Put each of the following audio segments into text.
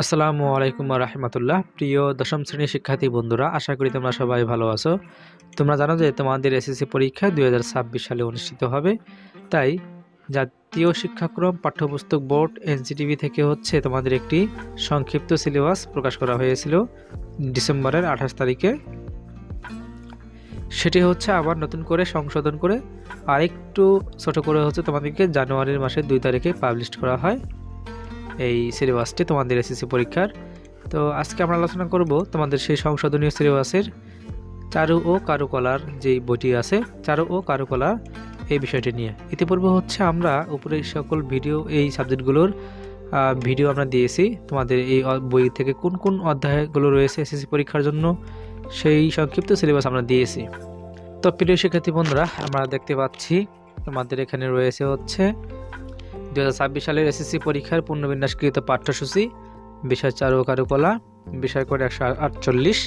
আসসালামু আলাইকুম রহমতুল্লাহ। প্রিয় দশম শ্রেণির শিক্ষার্থী বন্ধুরা, আশা করি তোমরা সবাই ভালো আছো। তোমরা জানো যে তোমাদের এসএসসি পরীক্ষা দুই হাজার ছাব্বিশ সালে অনুষ্ঠিত হবে। তাই জাতীয় শিক্ষাক্রম পাঠ্যপুস্তক বোর্ড, এনসিটিভি থেকে হচ্ছে তোমাদের একটি সংক্ষিপ্ত সিলেবাস প্রকাশ করা হয়েছিল ডিসেম্বরের আঠাশ তারিখে। সেটি হচ্ছে আবার নতুন করে সংশোধন করে আরেকটু ছোট করে হচ্ছে তোমাদেরকে জানুয়ারির মাসের দুই তারিখে পাবলিশ করা হয়। এই সিলেবাসটি তোমাদের এসএসসি পরীক্ষার। তো আজকে আমরা আলোচনা করব তোমাদের সেই সংশোধনীয় সিলেবাসের চারু ও কারুকলার যেই বইটি আছে, চারু ও কারুকলা এই বিষয়টি নিয়ে। ইতিপূর্বে হচ্ছে আমরা উপরে সকল ভিডিও এই সাবজেক্টগুলোর ভিডিও আমরা দিয়েছি। তোমাদের এই বই থেকে কোন কোন অধ্যায়গুলো রয়েছে এসএসসি পরীক্ষার জন্য, সেই সংক্ষিপ্ত সিলেবাস আমরা দিয়েছি। তো প্রিয় শিক্ষার্থী বন্ধুরা, আমরা দেখতে পাচ্ছি তোমাদের এখানে রয়েছে হচ্ছে দু হাজার ছাব্বিশ সালের এসএসসি পরীক্ষার পূর্ণবিন্যাসকৃত পাঠ্যসূচি, বিষয় চারু কারুকলা, বিষয় কোড একশো আটচল্লিশ,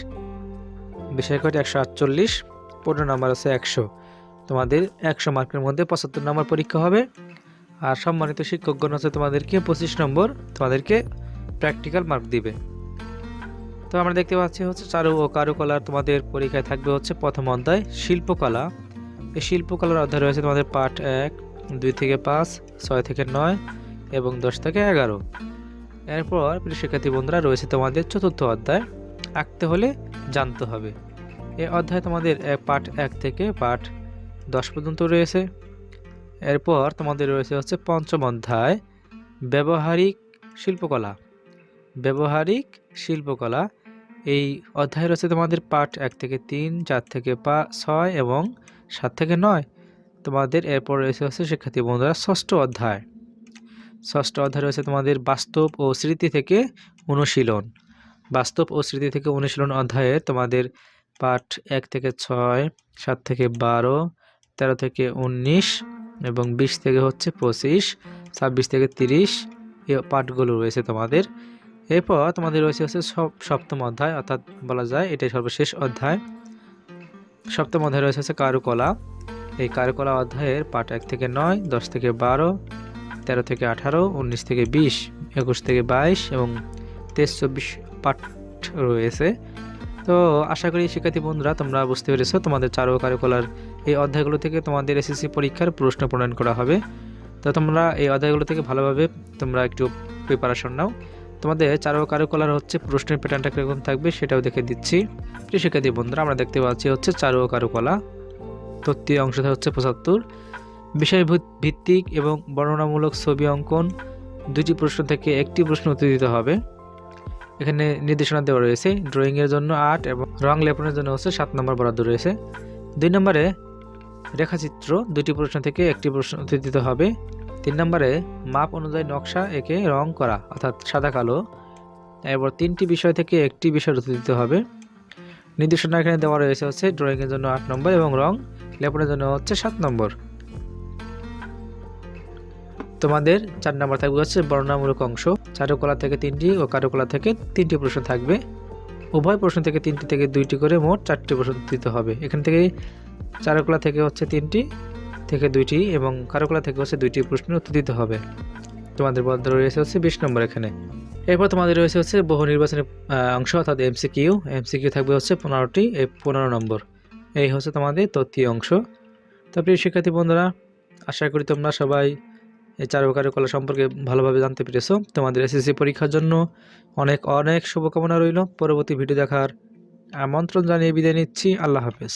বিষয় কোড একশো আটচল্লিশ, পনেরো নাম্বার আছে একশো। তোমাদের একশো মার্কের মধ্যে পঁচাত্তর নম্বর পরীক্ষা হবে। আর সম্মানিত শিক্ষকগণ হচ্ছে তোমাদেরকে পঁচিশ নম্বর, তোমাদেরকে প্র্যাকটিক্যাল মার্ক দিবে। তো আমরা দেখতে পাচ্ছি হচ্ছে চারু ও কারুকলার তোমাদের পরীক্ষায় থাকবে হচ্ছে প্রথম অধ্যায় শিল্পকলা। এই শিল্পকলার অধ্যায় রয়েছে তোমাদের পাঠ এক দুই থেকে পাঁচ, ছয় থেকে নয় এবং দশ থেকে এগারো। এরপর প্রিয় শিক্ষার্থী বন্ধুরা, রয়েছে তোমাদের চতুর্থ অধ্যায়, আঁকতে হলে জানতে হবে। এই অধ্যায় তোমাদের এক, পাঠ এক থেকে পাঠ দশ পর্যন্ত রয়েছে। এরপর তোমাদের রয়েছে হচ্ছে পঞ্চম অধ্যায়, ব্যবহারিক শিল্পকলা। ব্যবহারিক শিল্পকলা, এই অধ্যায় রয়েছে তোমাদের পাঠ এক থেকে তিন, চার থেকে পা, ছয় এবং সাত থেকে নয়। তোমাদের এরপর রয়েছে হচ্ছে শিক্ষার্থী বন্ধুরা ষষ্ঠ অধ্যায়। ষষ্ঠ অধ্যায় রয়েছে তোমাদের বাস্তব ও স্মৃতি থেকে অনুশীলন। বাস্তব ও স্মৃতি থেকে অনুশীলন অধ্যায়ে তোমাদের পাঠ এক থেকে ছয়, সাত থেকে বারো, তেরো থেকে উনিশ এবং বিশ থেকে হচ্ছে পঁচিশ, ছাব্বিশ থেকে তিরিশ এই পাঠগুলো রয়েছে তোমাদের। এরপর তোমাদের রয়েছে হচ্ছে সপ- সপ্তম অধ্যায় অর্থাৎ বলা যায় এটাই সর্বশেষ অধ্যায়। সপ্তম অধ্যায় রয়েছে হচ্ছে কারুকলা। এই কারুকলা অধ্যায়ের পাঠ এক থেকে নয়, দশ থেকে বারো, তেরো থেকে আঠারো, উনিশ থেকে বিশ, একুশ থেকে বাইশ এবং তেইশ, চব্বিশ পাঠ রয়েছে। তো আশা করি শিক্ষার্থী বন্ধুরা, তোমরা বুঝতে পেরেছ, তোমাদের চারু কারুকলার এই অধ্যায়গুলো থেকে তোমাদের এসএসসি পরীক্ষার প্রশ্ন প্রণয়ন করা হবে। তো তোমরা এই অধ্যায়গুলো থেকে ভালোভাবে তোমরা একটু প্রিপারেশন নাও। তোমাদের চারু কারুকলার হচ্ছে প্রশ্নের প্যাটার্নটা কীরকম থাকবে সেটাও দেখে দিচ্ছি। প্রিয় শিক্ষার্থী বন্ধুরা, আমরা দেখতে পাচ্ছি হচ্ছে চারু কারুকলা। তত্ত্বীয় অংশটা হচ্ছে পঁচাত্তর। বিষয় ভিত্তিক এবং বর্ণনামূলক ছবি অঙ্কন দুটি প্রশ্ন থেকে একটি প্রশ্ন উত্তর দিতে হবে। এখানে নির্দেশনা দেওয়া রয়েছে ড্রয়িংয়ের জন্য আট এবং রং লেপনের জন্য হচ্ছে সাত নম্বর বরাদ্দ রয়েছে। দুই নম্বরে রেখাচিত্র দুটি প্রশ্ন থেকে একটি প্রশ্ন উত্তর দিতে হবে। তিন নম্বরে মাপ অনুযায়ী নকশা একে রং করা, অর্থাৎ সাদা, কালো। এরপর তিনটি বিষয় থেকে একটি বিষয় উত্তর দিতে হবে। নির্দেশনা এখানে দেওয়া রয়েছে হচ্ছে ড্রয়িংয়ের জন্য আট নম্বর এবং রং লেপনের জন্য হচ্ছে সাত নম্বর। তোমাদের চার নম্বর থাকবে হচ্ছে বর্ণনামূলক অংশ। চারুকলা থেকে তিনটি ও কারুকলা থেকে তিনটি প্রশ্ন থাকবে। উভয় প্রশ্ন থেকে তিনটি থেকে দুইটি করে মোট চারটি প্রশ্ন দিতে হবে। এখান থেকে চারুকলা থেকে হচ্ছে তিনটি থেকে দুইটি এবং কারুকলা থেকে হচ্ছে দুইটি প্রশ্নের উত্তর দিতে হবে। তোমাদের বদ্ধ রয়েছে হচ্ছে বিশ নম্বর এখানে। এরপর তোমাদের রয়েছে হচ্ছে বহু নির্বাচনী অংশ অর্থাৎ এমসিকিউ এমসিকিউ থাকবে হচ্ছে পনেরোটি এই পনেরো নম্বর। এই হচ্ছে তোমাদের তথ্যীয় অংশ। তো প্রিয় শিক্ষার্থী বন্ধুরা, আশা করি তোমরা সবাই এই চার প্রকারের কলা সম্পর্কে ভালোভাবে জানতে পেরেছ। তোমাদের এসএসসি পরীক্ষার জন্য অনেক অনেক শুভকামনা রইল। পরবর্তী ভিডিও দেখার আমন্ত্রণ জানিয়ে বিদায় নিচ্ছি। আল্লাহ হাফেজ।